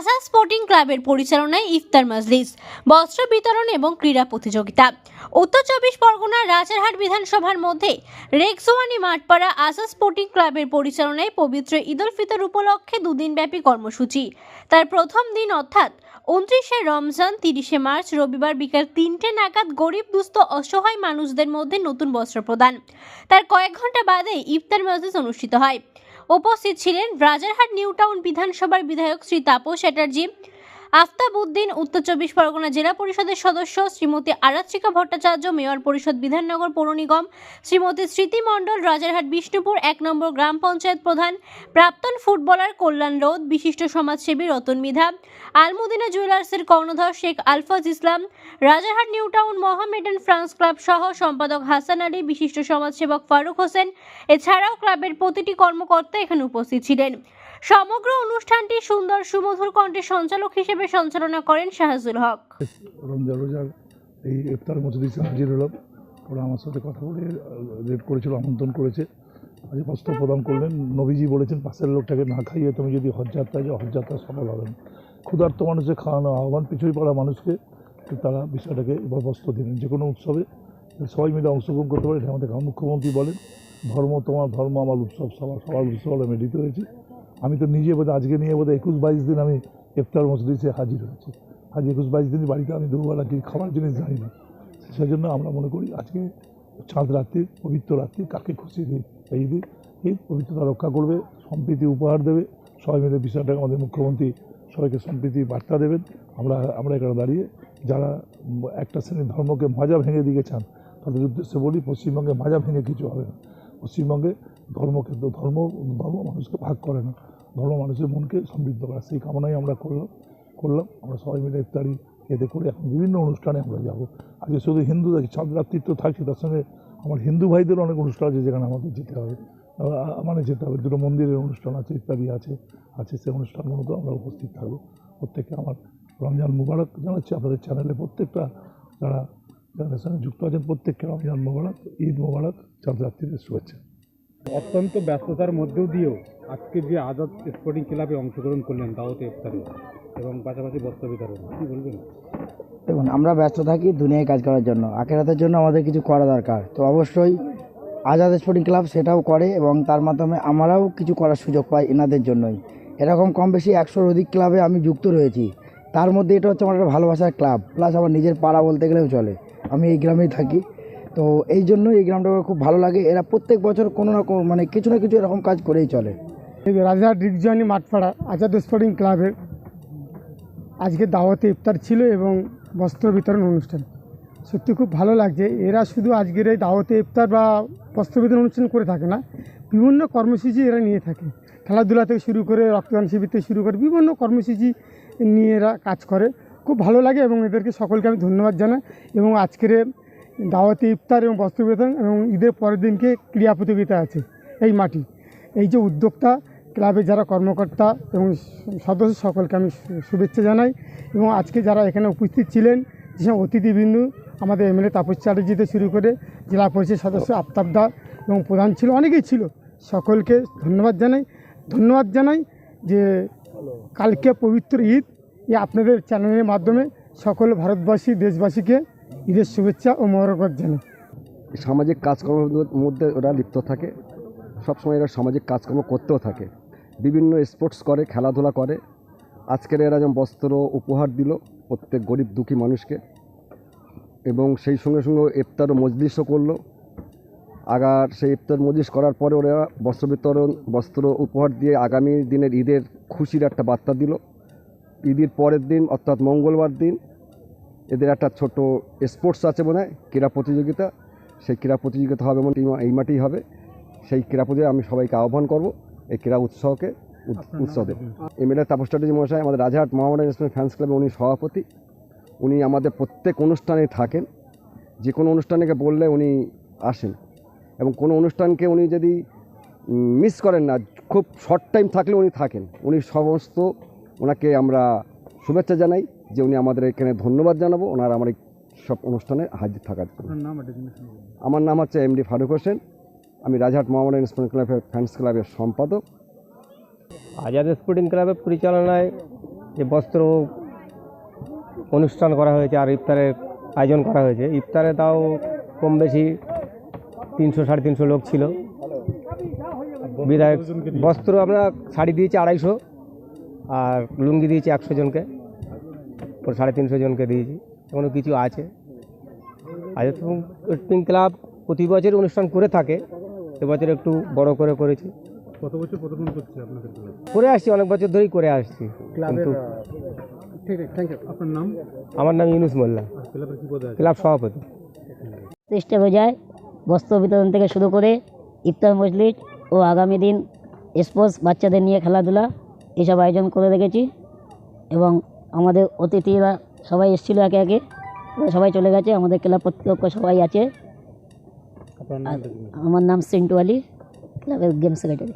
Asad sporting ক্লাবের পরিচালনায় ইফতার মাজলিস, বস্ত্র বিতরণ এবং ক্রীড়া প্রতিযোগিতা। উত্তর চব্বিশ পরগনার রাজারহাট বিধানসভার মধ্যে রেক্সোয়ানি মাঠপাড়া আসাদ স্পোর্টিং ক্লাবের পরিচালনায় পবিত্র ঈদ উল ফিতর উপলক্ষে দুদিনব্যাপী কর্মসূচি। তার প্রথম দিন অর্থাৎ উনত্রিশে রমজান, তিরিশে মার্চ, রবিবার বিকাল তিনটে নাগাদ গরিব, দুস্থ, অসহায় মানুষদের মধ্যে নতুন বস্ত্র প্রদান। তার কয়েক ঘণ্টা বাদে ইফতার মজলিস অনুষ্ঠিত হয়। উপস্থিত ছিলেন রাজারহাট নিউ টাউন বিধানসভার বিধায়ক শ্রী তাপস চ্যাটার্জি। আফতাব উদ্দিন, উত্তর চব্বিশ পরগনা জেলা পরিষদের সদস্য, শ্রীমতী আরাত্রিকা ভট্টাচার্য, মেয়র পরিষদ বিধাননগর পৌর নিগম, শ্রীমতী স্মৃতি মণ্ডল, রাজারহাট বিষ্ণুপুর, এক নম্বর গ্রাম পঞ্চায়েত প্রধান, প্রাক্তন ফুটবলার কল্যাণ রোদ, বিশিষ্ট সমাজসেবী রতন মিধা, আলমুদিনা জুয়েলার্সের কর্ণধর Sheikh Alfaz Islam, Rajarhat new town Mohammedan France club সহ সম্পাদক হাসান আলী, বিশিষ্ট সমাজসেবক ফারুক হোসেন, এছাড়াও ক্লাবের প্রতিটি কর্মকর্তা এখানে উপস্থিত ছিলেন। সমগ্র অনুষ্ঠানটি সুন্দর সুমধুর কণ্ঠে সঞ্চালক হিসেবে সঞ্চালনা করেন শাহজুল হক। রমজান রোজার এই ইফতার মসজিদে হাজির হলাম। ওরা আমার সাথে কথা বলে রেড করেছিল, আমন্ত্রণ করেছে। আজ বস্ত্র প্রদান করলেন। নবীজি বলেছেন, পাশের লোকটাকে না খাইয়ে তুমি যদি হজ যাত্রায় যাও, হজ যাত্রা সফল হবে না। ক্ষুধার্ত মানুষের খাওয়ানো আহ্বান পিছুই পড়া মানুষকে তারা বিষয়টাকে বস্ত্র দিলেন। যে কোনো উৎসবে সবাই মিলে অংশগ্রহণ করতে পারে আমাদের মুখ্যমন্ত্রী বলেন। ধর্ম তোমার ধর্ম, আমার উৎসব সবার সবার উৎসব আমি হয়েছি। আমি তো নিজে বোধহয়, আজকে নিয়ে বোধহয় একুশ বাইশ দিন আমি ইফতার মসজিদে হাজির হয়েছি। আজ একুশ বাইশ দিন বাড়িতে আমি দুবেলা কি খাবার জিনিস জানি না। সেই জন্য আমরা মনে করি আজকে চাঁদ রাত্রি, পবিত্র রাত্রি, কাকে খুশি দিই এই দিন, এই পবিত্রতা রক্ষা করবে, সম্প্রীতি উপহার দেবে। সবাই মিলে বিষয়টাকে আমাদের মুখ্যমন্ত্রী সবাইকে সম্প্রীতি বার্তা দেবেন। আমরা আমরা এখানে দাঁড়িয়ে যারা একটা শ্রেণির ধর্মকে মাজা ভেঙে দিকে চান তাদের উদ্দেশ্যে বলি, পশ্চিমবঙ্গে মাজা ভেঙে কিছু হবে না। পশ্চিমবঙ্গে ধর্মকে তো ধর্ম ধর্ম মানুষকে ভাগ করে না। ধর্ম মানুষের মনকে সমৃদ্ধ করে, সেই কামনাই আমরা করলাম করলাম। আমরা সবাই মিলে ইফতারি এতে করে এখন বিভিন্ন অনুষ্ঠানে আমরা যাব। আজকে শুধু হিন্দু চাঁদ রাত্রি তো থাকছে তার সঙ্গে আমার হিন্দু ভাইদের অনেক অনুষ্ঠান আছে যেখানে আমাদের যেতে হবে। মানে যেতে হবে, দুটো মন্দিরের অনুষ্ঠান আছে ইত্যাদি আছে আছে সেই অনুষ্ঠানগুলোতেও আমরা উপস্থিত থাকব। প্রত্যেককে আমার রমজান মুবারক জানাচ্ছি। আপনাদের চ্যানেলে প্রত্যেকটা যারা যাদের সঙ্গে যুক্ত আছেন, প্রত্যেককে রমজান মুবারক, ঈদ মুবারক চাঁদ রাত্রির শুভেচ্ছা। অত্যন্ত ব্যস্ততার মধ্যেও দিয়েও আজকে যে আজাদ স্পোর্টিং ক্লাবে অংশগ্রহণ করলেন দাওয়াতে ইফতারে এবং পাশাপাশি বস্ত্র বিতরণ কী বলবেন? দেখুন, আমরা ব্যস্ত থাকি, দুনিয়ায় কাজ করার জন্য। আখেরাতের জন্য আমাদের কিছু করা দরকার। তো অবশ্যই আজাদ স্পোর্টিং ক্লাব সেটাও করে এবং তার মাধ্যমে আমরাও কিছু করার সুযোগ পাই এনাদের জন্যই। এরকম কম বেশি একশোর অধিক ক্লাবে আমি যুক্ত রয়েছি। তার মধ্যে এটা হচ্ছে আমার একটা ভালোবাসার ক্লাব, প্লাস আমার নিজের পাড়া বলতে গেলেও চলে। আমি এই গ্রামেই থাকি। তো এই জন্য এই গ্রামটা খুব ভালো লাগে। এরা প্রত্যেক বছর কোনো না কোনো মানে কিছু না কিছু এরকম কাজ করেই চলে। রাজার ডিগজনি মাঠপাড়া, আজাদ স্পোর্টিং ক্লাবের আজকে দাওয়াতে ইফতার ছিল এবং বস্ত্র বিতরণ অনুষ্ঠান। সত্যি খুব ভালো লাগছে। এরা শুধু আজকের এই দাওয়াতে ইফতার বা বস্ত্র বিতরণ অনুষ্ঠান করে থাকে না, বিভিন্ন কর্মসূচি এরা নিয়ে থাকে। খেলাধুলা থেকে শুরু করে রক্তদান শিবির থেকে শুরু করে বিভিন্ন কর্মসূচি নিয়ে এরা কাজ করে। খুব ভালো লাগে এবং এদেরকে সকলকে আমি ধন্যবাদ জানাই এবং আজকের দাওয়াতে ইফতার এবং বস্ত্র বিতরণ এবং ঈদের পরের দিনকে ক্রীড়া প্রতিযোগিতা আছে এই মাটি এই যে উদ্যোক্তা ক্লাবে যারা কর্মকর্তা এবং সদস্য সকলকে আমি শুভেচ্ছা জানাই এবং আজকে যারা এখানে উপস্থিত ছিলেন, যেসব অতিথিবিন্দু আমাদের এমএলএ তাপস চ্যাটার্জিতে শুরু করে জেলা পরিষদ সদস্য আফতাব দা এবং প্রধান ছিল, অনেকেই ছিল। সকলকে ধন্যবাদ জানাই। ধন্যবাদ জানাই যে কালকে পবিত্র ঈদ। এই আপনাদের চ্যানেলের মাধ্যমে সকল ভারতবাসী, দেশবাসীকে ঈদের শুভেচ্ছা ও মহরকত জানাই সামাজিক কাজকর্মের মধ্যে ওরা লিপ্ত থাকে। সবসময় এরা সামাজিক কাজকর্ম করতেও থাকে। বিভিন্ন স্পোর্টস করে, খেলাধুলা করে। আজকের এরা যেমন বস্ত্র উপহার দিল প্রত্যেক গরিব দুঃখী মানুষকে। এবং সেই সঙ্গে সঙ্গে ইফতার ও মজলিসও করল। আগার সেই ইফতার মজলিস করার পরে ওরা বস্ত্র বিতরণ, বস্ত্র উপহার দিয়ে আগামী দিনের ঈদের খুশির একটা বার্তা দিল। ঈদের পরের দিন, অর্থাৎ মঙ্গলবার দিন এদের একটা ছোট স্পোর্টস আছে মনে হয় ক্রীড়া প্রতিযোগিতা। সেই ক্রীড়া প্রতিযোগিতা হবে মনে এই মাঠেই হবে। সেই ক্রীড়া প্রতিযোগিতা আমি সবাইকে আহ্বান করব এই ক্রীড়া উৎসবকে উৎ- উৎসবে। এমএলএ তাপস চ্যাটার্জি মহাশয় আমাদের রাজাহাট মোহামেডান ইসলাম ফ্যান্স ক্লাবে উনি সভাপতি। উনি আমাদের প্রত্যেক অনুষ্ঠানে থাকেন। যে কোনো অনুষ্ঠানকে বললে উনি আসেন। এবং কোনো অনুষ্ঠানকে উনি যদি মিস করেন না খুব শর্ট টাইম থাকলে উনি থাকেন। উনি সমস্ত ওনাকে আমরা শুভেচ্ছা জানাই। যে উনি আমাদের এখানে ধন্যবাদ জানাব। ওনার আমার সব অনুষ্ঠানে হাজির থাকার জন্য। আমার নাম হচ্ছে এম ডি ফারুক হোসেন। আমি রাজহাট মোহামেডান স্পোর্টিং ক্লাবের ফ্যান্স ক্লাবের সম্পাদক। আজাদ স্পোর্টিং ক্লাবের পরিচালনায় যে বস্ত্র অনুষ্ঠান করা হয়েছে আর ইফতারের আয়োজন করা হয়েছে ইফতারে তাও কম বেশি তিনশো সাড়ে তিনশো লোক ছিল। বিধায়ক বস্ত্র আমরা শাড়ি দিয়েছি আড়াইশো আর লুঙ্গি দিয়েছি একশো জনকে। সাড়ে তিনশো জনকে দিয়েছি। এখনও কিছু আছে। আজ স্পোর্টিং ক্লাব প্রতি বছর অনুষ্ঠান করে থাকে। এবছর একটু বড় করে করেছি। কত বছর করে আসছি অনেক বছর ধরেই করে আসছি। কিন্তু ঠিক আছে থ্যাংক ইউ আপনার নাম? আমার নাম ইউনুস মোল্লা। আর ক্লাবের কি পদে আছে? ক্লাব সভাপতি। চেষ্টা বোঝায় বস্ত্র বিতরণ থেকে শুরু করে ইফতার মজলিস ও আগামী দিন স্পোর্টস বাচ্চাদের নিয়ে খেলাধুলা এসব আয়োজন করে রেখেছি এবং আমাদের অতিথিরা সবাই এসেছিল একে একে সবাই চলে গেছে আমাদের ক্লাব কর্তৃপক্ষ সবাই আছে। আমার নাম সিন্টু আলী ক্লাবের গেম সেক্রেটারি।